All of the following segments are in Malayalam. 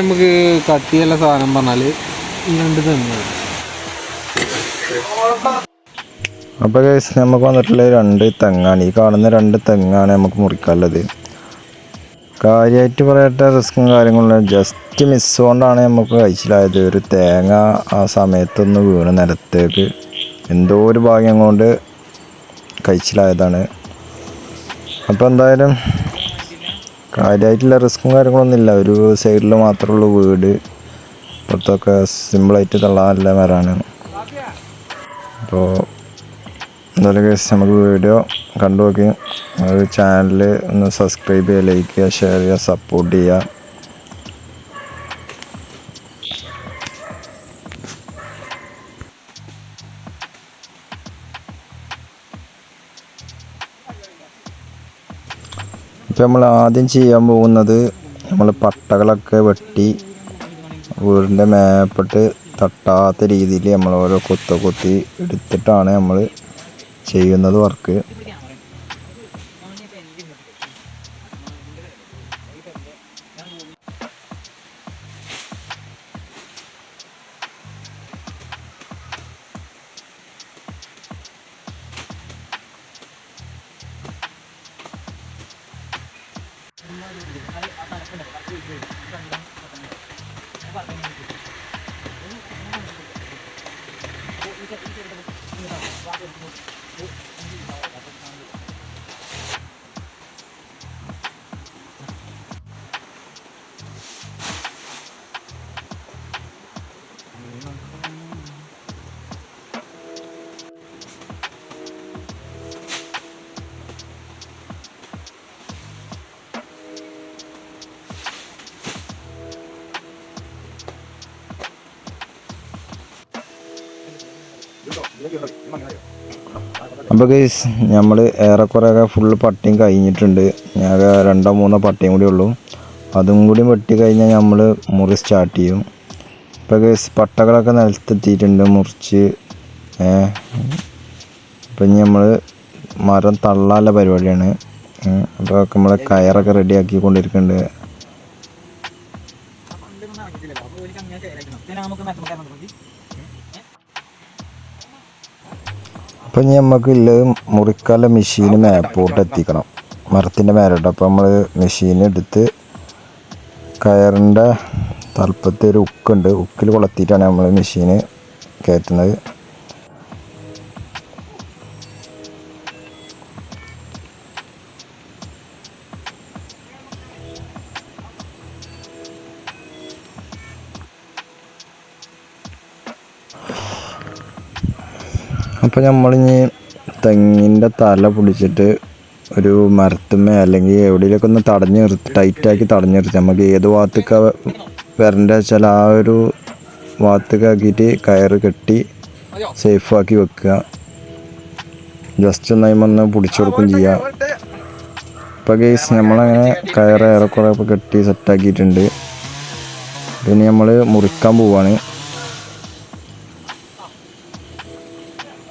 നമുക്ക് കട്ടിയുള്ള സാധനം പറഞ്ഞാൽ ഈ രണ്ട് തന്നെ അപ്പോൾ കേസ് നമുക്ക് വന്നിട്ടുള്ള രണ്ട് തെങ്ങാണ്. ഈ കാണുന്ന രണ്ട് തെങ്ങാണ് നമുക്ക് മുറിക്കാനുള്ളത്. കാര്യമായിട്ട് പറയട്ടെ റിസ്ക്കും കാര്യങ്ങളും ജസ്റ്റ് മിസ് കൊണ്ടാണ് നമുക്ക് കഴിച്ചിലായത്. ഒരു തേങ്ങ ആ സമയത്തൊന്ന് വീണ് നിലത്തേക്ക്. എന്തോ ഒരു ഭാഗ്യം കൊണ്ട് കഴിച്ചിലായതാണ്. അപ്പോൾ എന്തായാലും കാര്യമായിട്ടുള്ള റിസ്ക്കും കാര്യങ്ങളൊന്നും ഇല്ല ഒരു സൈഡിൽ മാത്രമേ ഉള്ളൂ വീട്. പുറത്തൊക്കെ സിമ്പിളായിട്ട് തള്ളാനുള്ള മരമാണ് അപ്പോൾ എന്തായാലും കേസ് നമുക്ക് വീഡിയോ കണ്ടു നോക്കി. ചാനൽ ഒന്ന് സബ്സ്ക്രൈബ് ചെയ്യുക ലൈക്ക് ചെയ്യുക ഷെയർ ചെയ്യുക സപ്പോർട്ട് ചെയ്യുക. ഇപ്പം നമ്മൾ ആദ്യം ചെയ്യാൻ പോകുന്നത് നമ്മൾ പട്ടകളൊക്കെ വെട്ടി വീടിന്റെ മേപ്പെട്ട് തട്ടാത്ത രീതിയിൽ നമ്മൾ ഓരോ കൊത്ത കൊത്തി എടുത്തിട്ടാണ് നമ്മൾ ചെയ്യുന്നത് വർക്ക്. 我我再再那个那个挖点土。അപ്പോൾ ഗൈസ് നമ്മൾ ഏറെക്കുറെയൊക്കെ ഫുള്ള് പട്ടിയും കഴിഞ്ഞിട്ടുണ്ട്. ഞാൻ രണ്ടോ മൂന്നോ പട്ടിയും കൂടി ഉള്ളൂ. അതും കൂടി വെട്ടി കഴിഞ്ഞാൽ നമ്മൾ മുറി സ്റ്റാർട്ട് ചെയ്യും. ഇപ്പോൾ ഗൈസ് പട്ടകളൊക്കെ നിലത്തെത്തിയിട്ടുണ്ട് മുറിച്ച്. ഇപ്പം ഇനി നമ്മൾ മരം തള്ളാനുള്ള പരിപാടിയാണ്. അപ്പോൾ നമ്മൾ കയറൊക്കെ റെഡിയാക്കി കൊണ്ടിരിക്കുന്നുണ്ട് അപ്പം ഇനി നമുക്കുള്ളത് മുറിക്കാല മെഷീന് മേപ്പോട്ട് എത്തിക്കണം. മരത്തിന്റെ മേലോട്ട്. അപ്പോൾ നമ്മൾ മെഷീൻ എടുത്ത് കയറിന്റെ തലപ്പത്തെ ഒരു ഉക്കുണ്ട് ഉക്കിൽ കൊളത്തിയിട്ടാണ് നമ്മൾ മെഷീന് കയറ്റുന്നത് അപ്പോൾ നമ്മളിനി തെങ്ങിന്റെ തല പിടിച്ചിട്ട് ഒരു മരത്തുമ്മേ അല്ലെങ്കിൽ എവിടെയൊക്കെ ഒന്ന് തടഞ്ഞു നിർത്തി ടൈറ്റാക്കി തടഞ്ഞു നിർത്തി. നമുക്ക് ഏത് ഭാഗത്തേക്ക് വരണ്ട വെച്ചാൽ ആ ഒരു ഭാഗത്തേക്കാക്കിയിട്ട് കയറ് കെട്ടി സേഫാക്കി വെക്കുക. ജസ്റ്റ് ഒന്ന് വന്ന് പിടിച്ചു കൊടുക്കും ചെയ്യാം. ഇപ്പോൾ ഗെയ്സ് നമ്മളങ്ങനെ കയറ് ഏറെക്കുറെ ഇപ്പോൾ കെട്ടി സെറ്റാക്കിയിട്ടുണ്ട് ഇനി നമ്മൾ മുറിക്കാൻ പോവാണ്.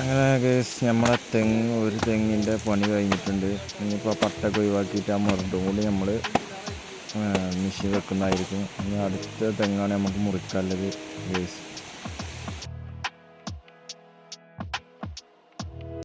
അങ്ങനെ കേസ് നമ്മളെ തെങ്ങ് ഒരു തെങ്ങിന്റെ പണി കഴിഞ്ഞിട്ടുണ്ട്. ഇനിയിപ്പോൾ പട്ടൊക്കെ ഒഴിവാക്കിയിട്ട് ആ മുരണ്ടും കൂടി നമ്മൾ മിഷി വെക്കുന്നതായിരിക്കും. ഇനി അടുത്ത തെങ്ങാണ് നമുക്ക് മുറിക്കാനുള്ളത് കേസ്